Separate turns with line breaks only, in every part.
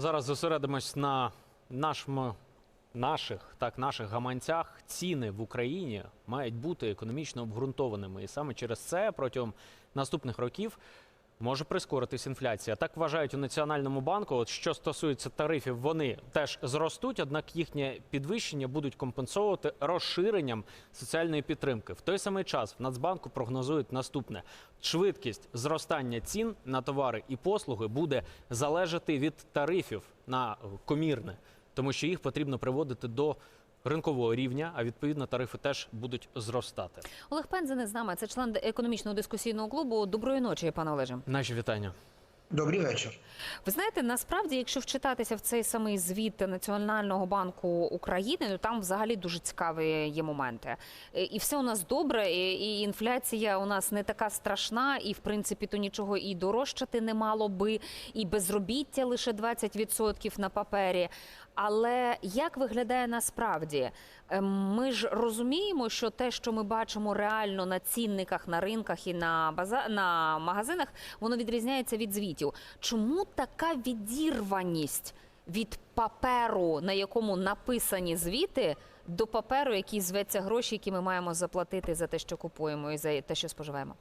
Зараз зосередимось на нашому, наших, так, наших гаманцях. Ціни в Україні мають бути економічно обґрунтованими. І саме через це протягом наступних років може прискоритись інфляція. Так вважають у Національному банку. От що стосується тарифів, вони теж зростуть, однак їхнє підвищення будуть компенсовувати розширенням соціальної підтримки. В той самий час в Нацбанку прогнозують наступне: швидкість зростання цін на товари і послуги буде залежати від тарифів на комірне, тому що їх потрібно приводити до ринкового рівня, а відповідно тарифи теж будуть зростати.
Олег Пензене з нами. Це член економічного дискусійного клубу. Доброї ночі, пане Олеже.
Наші вітання.
Добрий вечір.
Ви знаєте, насправді, якщо вчитатися в цей самий звіт Національного банку України, то там взагалі дуже цікаві є моменти. Е, І все у нас добре, і і інфляція у нас не така страшна, і в принципі то нічого і дорожчати не мало би, і безробіття лише 20% на папері. Але як виглядає насправді? Е, Ми ж розуміємо, що те, що ми бачимо реально на цінниках, на ринках і на база на магазинах, воно відрізняється від звітів. Чому така відірваність від паперу, на якому написані звіти, до паперу, який зветься гроші, які ми маємо заплатити за те, що купуємо, і за те, що споживаємо?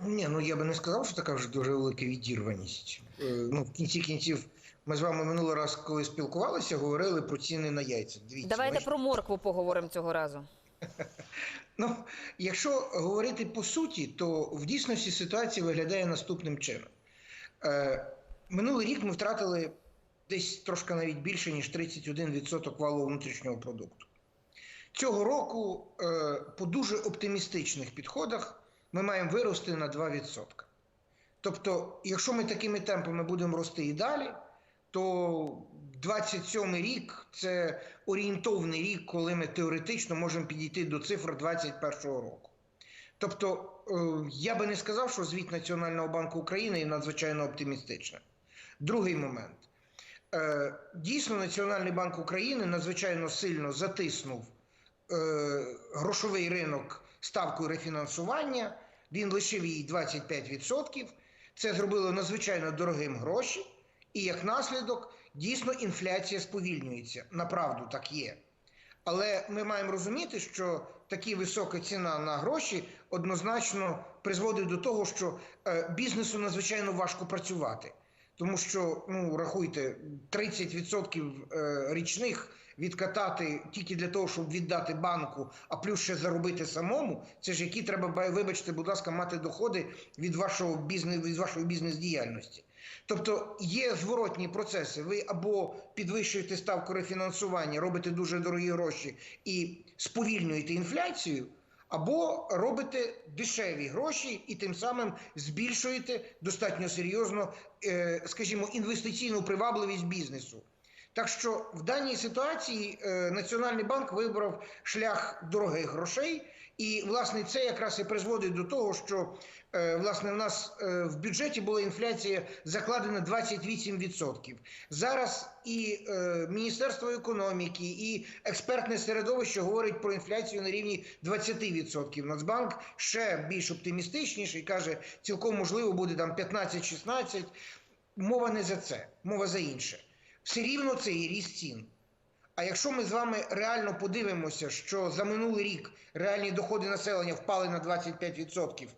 Ні, ну я би не сказав, що така вже дуже велика відірваність. Е, Ну, в кінці кінців, ми з вами минулий раз, коли спілкувалися, говорили про ціни на яйця. Дивіться,
Давайте
бачите?
про моркву поговоримо цього разу.
Ну, якщо говорити по суті, то в дійсності ситуація виглядає наступним чином. Е, минулий рік ми втратили десь трошки навіть більше, ніж 31% валового внутрішнього продукту. Цього року, е, по дуже оптимістичних підходах, ми маємо вирости на 2%. Тобто, якщо ми такими темпами будемо рости і далі, то 27 рік це орієнтовний рік, коли ми теоретично можемо підійти до цифр 21 року. Тобто, е, я би не сказав, що звіт Національного банку України є надзвичайно оптимістичним. Другий момент. Е, Дійсно, Національний банк України надзвичайно сильно затиснув е, грошовий ринок ставкою рефінансування. Він лишив її 25%. Це зробило надзвичайно дорогим гроші, і як наслідок дійсно інфляція сповільнюється. Направду так є. Але ми маємо розуміти, що така висока ціна на гроші однозначно призводить до того, що е, бізнесу надзвичайно важко працювати. Тому що, ну рахуйте, 30% е, річних відкатати тільки для того, щоб віддати банку, а плюс ще заробити самому. Це ж які треба, вибачте, будь ласка, мати доходи від вашого бізнес від вашої бізнес-діяльності. Тобто є зворотні процеси. Ви або підвищуєте ставку рефінансування, робите дуже дорогі гроші і сповільнюєте інфляцію. Або робите дешеві гроші і тим самим збільшуєте достатньо серйозно, е, скажімо, інвестиційну привабливість бізнесу. Так що в даній ситуації е, Національний банк вибрав шлях дорогих грошей, і власне це якраз і призводить до того, що е, власне в нас е, в бюджеті була інфляція закладена 28%. Зараз і е, Міністерство економіки, і експертне середовище говорить про інфляцію на рівні 20%. Нацбанк ще більш оптимістичніший каже, цілком можливо буде там 15-16. Мова не за це, мова за інше. Все рівно це і ріст цін. А якщо ми з вами реально подивимося, що за минулий рік реальні доходи населення впали на 25%,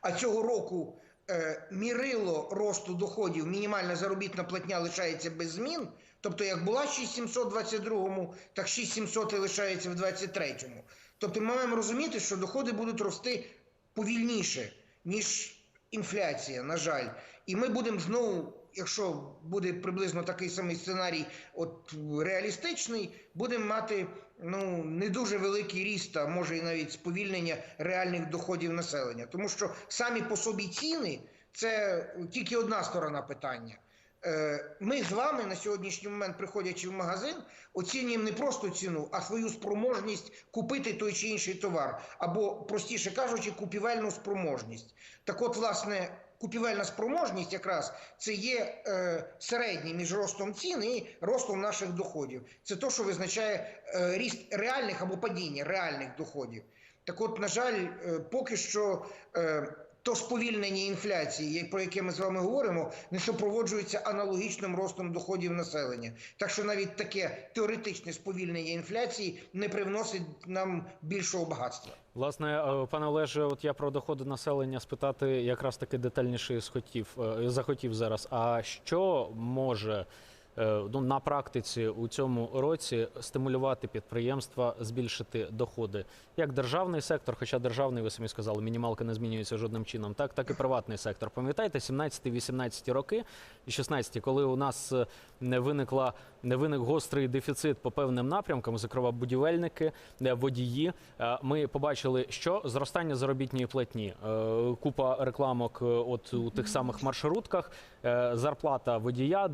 а цього року е, мірило росту доходів, мінімальна заробітна платня лишається без змін, тобто як була 6700 в 22-му, так 6700 і лишається в 23-му. Тобто ми маємо розуміти, що доходи будуть рости повільніше, ніж інфляція, на жаль. І ми будемо знову, якщо буде приблизно такий самий сценарій, от реалістичний, будемо мати ну не дуже великий ріст, а може і навіть сповільнення реальних доходів населення. Тому що самі по собі ціни це тільки одна сторона питання. Е, Ми з вами на сьогоднішній момент, приходячи в магазин, оцінюємо не просто ціну, а свою спроможність купити той чи інший товар, або, простіше кажучи, купівельну спроможність. Так от, власне, купівельна спроможність якраз це є е, середній між ростом цін і ростом наших доходів. Це то, що визначає е, ріст реальних або падіння реальних доходів. Так от, на жаль, е, поки що е, то сповільнення інфляції, про яке ми з вами говоримо, не супроводжується аналогічним ростом доходів населення. Так що навіть таке теоретичне сповільнення інфляції не привносить нам більшого багатства.
Власне, е, пане Олеже, от я про доходи населення спитати якраз таки детальніше схотів, е, захотів зараз. А що може ну, на практиці у цьому році стимулювати підприємства, збільшити доходи? Як державний сектор, хоча державний, ви самі сказали, мінімалка не змінюється жодним чином, так, так і приватний сектор. Пам'ятаєте, 17-18 роки і 16, коли у нас е, не виникла не виник гострий дефіцит по певним напрямкам, зокрема будівельники, е, водії. Е, Ми побачили, що зростання заробітної платні, Е, купа рекламок е, от у тих самих маршрутках. Е, Зарплата водія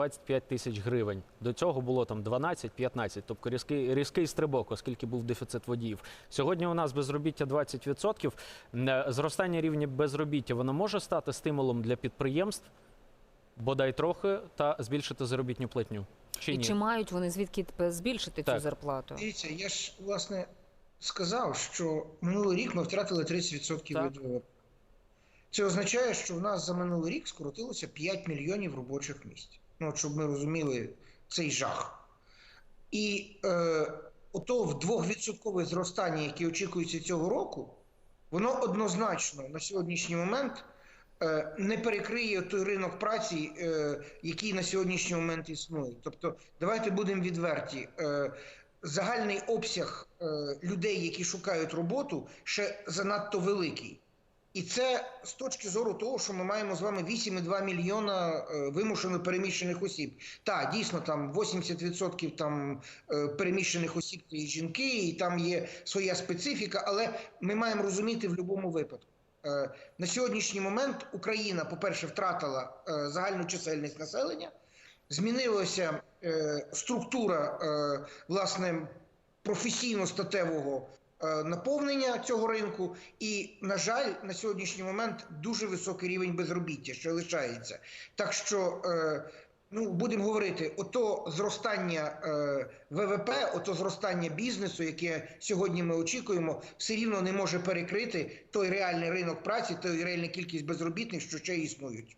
21-25 тисяч гривень. До цього було там 12-15, тобто різкий, різкий стрибок, оскільки був дефіцит водіїв. Сьогодні у нас безробіття 20%. Е, Зростання рівня безробіття воно може стати стимулом для підприємств, бодай трохи, та збільшити заробітнну платню. Чи
І
ні?
чи мають вони звідки збільшити цю зарплату?
Дивіться, я ж власне сказав, що минулий рік ми втратили 30%
Так.
від ВВП. Це означає, що в нас за минулий рік скоротилося 5 мільйонів робочих місць. Ну, щоб ми розуміли цей жах. І е, ото в 2% зростання, яке очікується цього року, воно однозначно на сьогоднішній момент е, не перекриє той ринок праці, е, який на сьогоднішній момент існує. Тобто, давайте будемо відверті. Е, Загальний обсяг е, людей, які шукають роботу, ще занадто великий. І це з точки зору того, що ми маємо з вами 8,2 мільйона е, вимушено переміщених осіб. Так, дійсно, там 80% там е, переміщених осіб це жінки, і там є своя специфіка, але ми маємо розуміти в будь-якому випадку. Е, На сьогоднішній момент Україна, по-перше, втратила загальну чисельність населення, змінилася структура власне професійно-статевого наповнення цього ринку, і, на жаль, на сьогоднішній момент дуже високий рівень безробіття, що лишається. Так що, е, ну будемо говорити, ото зростання е, ВВП, ото зростання бізнесу, яке сьогодні ми очікуємо, все рівно не може перекрити той реальний ринок праці, той реальна кількість безробітних, що ще існують.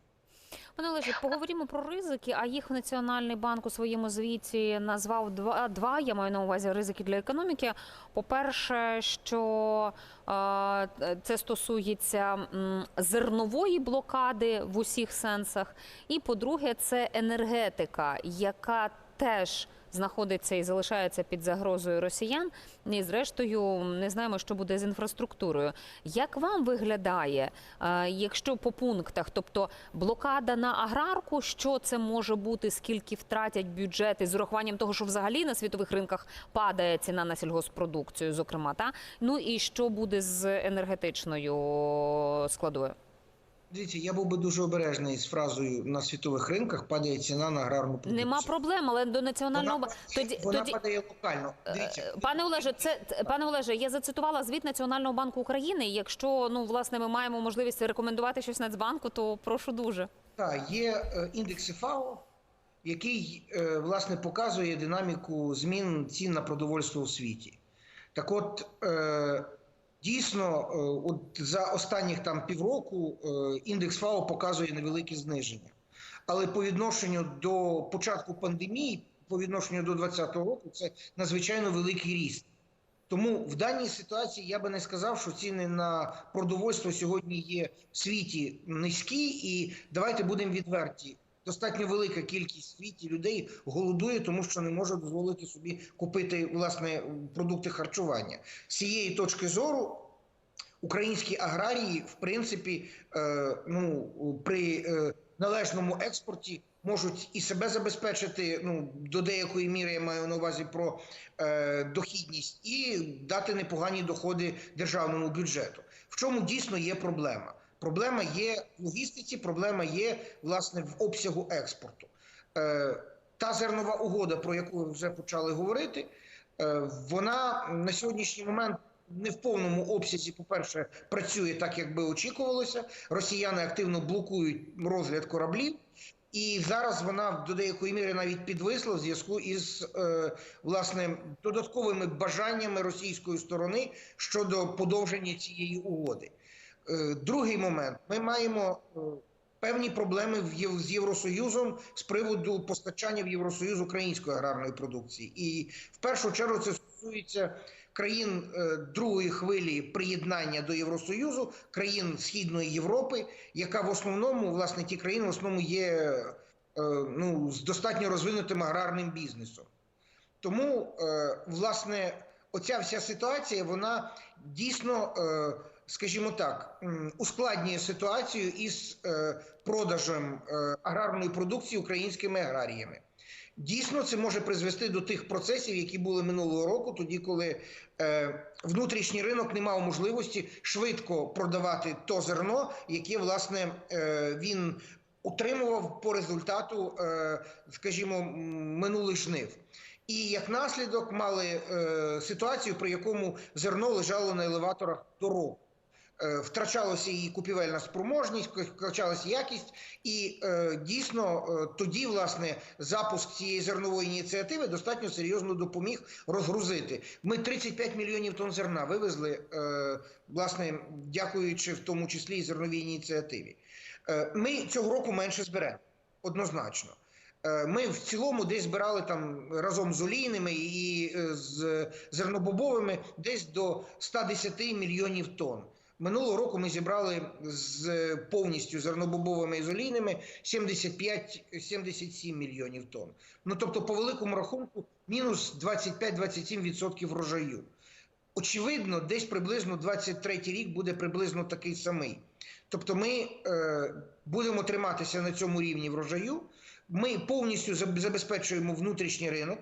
Пане Олеже, поговоримо про ризики. А їх Національний банк у своєму звіті назвав два. Два я маю на увазі ризики для економіки. По-перше, що е, це стосується м, зернової блокади в усіх сенсах. І по-друге, це енергетика, яка теж знаходиться і залишається під загрозою росіян. І зрештою не знаємо, що буде з інфраструктурою. Як вам виглядає, е, якщо по пунктах, тобто блокада на аграрку, що це може бути, скільки втратять бюджети з урахуванням того, що взагалі на світових ринках падає ціна на сільгоспродукцію, зокрема, та ну і що буде з енергетичною складовою?
Дивіться, я був би дуже обережний з фразою на світових ринках падає ціна на аграрну продукцію.
Нема проблем, але до національного
Вона,
тоді
вона
тоді.
падає локально. Дивіться,
Е, Пане Олеже, це пане Олеже, я зацитувала звіт Національного банку України. Якщо ну власне ми маємо можливість рекомендувати щось Нацбанку, то прошу дуже.
Так, є е, індекс ФАО, який е, власне показує динаміку змін цін на продовольство у світі. Так от, дійсно, е, от за останніх там півроку е, індекс ФАО показує невелике зниження. Але по відношенню до початку пандемії, по відношенню до 2020 року, це надзвичайно великий ріст. Тому в даній ситуації я би не сказав, що ціни на продовольство сьогодні є в світі низькі, і давайте будемо відверті. Достатньо велика кількість світі людей голодує, тому що не може дозволити собі купити власне продукти харчування. З цієї точки зору українські аграрії, в принципі, е, ну при е, належному експорті можуть і себе забезпечити. Ну до деякої міри я маю на увазі про е, дохідність і дати непогані доходи державному бюджету. В чому дійсно є проблема? Проблема є в логістиці, проблема є власне в обсягу експорту. Е, та зернова угода, про яку ви вже почали говорити, е, вона на сьогоднішній момент не в повному обсязі, по-перше, працює так, як би очікувалося. Росіяни активно блокують розгляд кораблів. І зараз вона до деякої міри навіть підвисла в зв'язку із е, власне додатковими бажаннями російської сторони щодо подовження цієї угоди. Е, Другий момент: ми маємо е, певні проблеми з Євросоюзом з приводу постачання в Євросоюз української аграрної продукції. І в першу чергу це стосується країн е, другої хвилі приєднання до Євросоюзу, країн Східної Європи, яка в основному, власне, ті країни в основному є ну, з достатньо розвинутим аграрним бізнесом. Тому, власне, оця вся ситуація, вона дійсно, скажімо так, ускладнює ситуацію із е, продажем е, аграрної продукції українськими аграріями. Дійсно, це може призвести до тих процесів, які були минулого року, тоді, коли е, внутрішній ринок не мав можливості швидко продавати то зерно, яке власне е, він утримував по результату, е, скажімо, минулих жнив. І як наслідок мали е, ситуацію, при якому зерно лежало на елеваторах дорог. Е, Втрачалася її купівельна спроможність, втрачалася якість, і е, дійсно е, тоді, власне, запуск цієї зернової ініціативи достатньо серйозно допоміг розгрузити. Ми 35 мільйонів тонн зерна вивезли, власне, дякуючи в тому числі і зерновій ініціативі. Ми цього року менше зберемо, однозначно. Ми в цілому десь збирали там разом з олійними і з зернобобовими десь до 110 мільйонів тонн. Минулого року ми зібрали з е, повністю зернобобовими і з 75-77 мільйонів тонн. Ну тобто, по великому рахунку, мінус 25-27% врожаю. Очевидно, десь приблизно 23 рік буде приблизно такий самий. Тобто, ми е, будемо триматися на цьому рівні врожаю. Ми повністю забезпечуємо внутрішній ринок.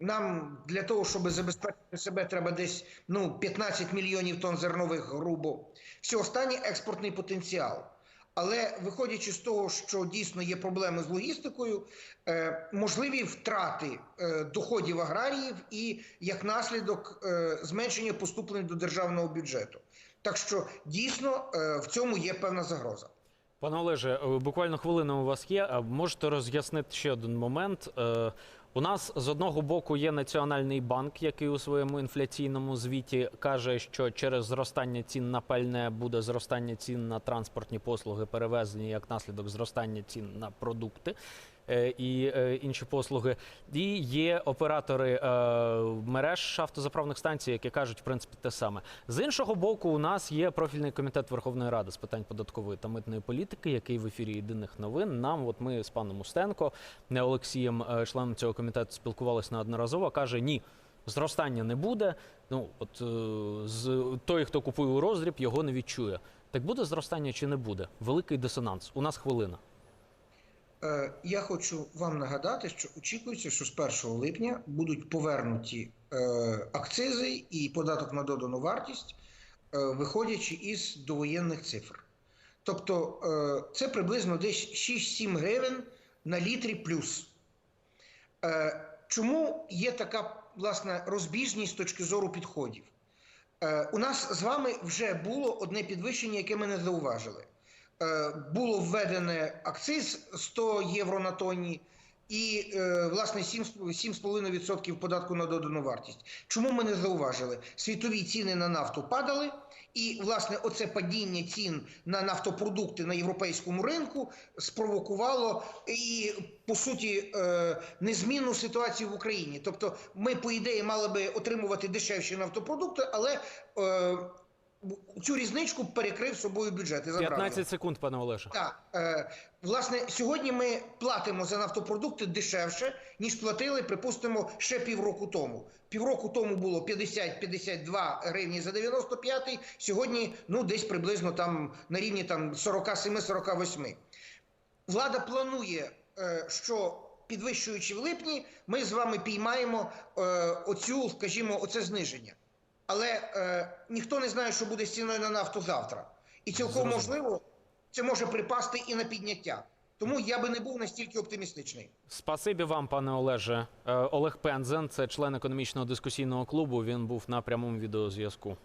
Нам для того, щоб забезпечити себе, треба десь ну, 15 мільйонів тонн зернових грубо. Все останнє експортний потенціал. Але виходячи з того, що дійсно є проблеми з логістикою, е, можливі втрати е, доходів аграріїв і як наслідок е, зменшення поступлень до державного бюджету. Так що дійсно е, в цьому є певна загроза.
Пане Олеже, е, буквально хвилина у вас є. А Можете роз'яснити ще один момент. У нас з одного боку є Національний банк, який у своєму інфляційному звіті каже, що через зростання цін на пальне буде зростання цін на транспортні послуги, перевезені як наслідок зростання цін на продукти і е, інші послуги. І є оператори е, мереж автозаправних станцій, які кажуть, в принципі, те саме. З іншого боку, у нас є профільний комітет Верховної Ради з питань податкової та митної політики, який в ефірі єдиних новин. Нам, от ми з паном Устенко, не Олексієм, е, членом цього комітету, спілкувалися неодноразово. каже: ні. Зростання не буде. Ну от е, з той, хто купує у роздріб, його не відчує. Так буде зростання чи не буде? Великий дисонанс. У нас хвилина.
Е, Я хочу вам нагадати, що очікується, що з 1 липня будуть повернуті е, акцизи і податок на додану вартість, е, виходячи із довоєнних цифр. Тобто це приблизно десь 6-7 гривень на літрі плюс. Чому є така власне розбіжність з точки зору підходів? У нас з вами вже було одне підвищення, яке ми не зауважили. Е, Було введене акциз 100 євро на тонні і е, власне 7 7,5% податку на додану вартість. Чому ми не зауважили? Світові ціни на нафту падали, і власне оце падіння цін на нафтопродукти на європейському ринку спровокувало і по суті е, незмінну ситуацію в Україні. Тобто, ми, по ідеї, мали би отримувати дешевші нафтопродукти, але цю різничку перекрив собою бюджет. і забрав
15 секунд, пане Олеже.
Так, е, власне, сьогодні ми платимо за нафтопродукти дешевше, ніж платили, припустимо, ще півроку тому. Півроку тому було 50-52 гривні за 95, сьогодні ну, десь приблизно там на рівні там 47-48. Влада планує, е, що підвищуючи в липні, ми з вами піймаємо е, оцю, скажімо, оце зниження. Але е, ніхто не знає, що буде з ціною на нафту завтра. І цілком можливо, це може припасти і на підняття. Тому я би не був настільки оптимістичний.
Спасибі вам, пане Олеже. Е, Олег Пензен, це член економічного дискусійного клубу. Він був на прямому відеозв'язку.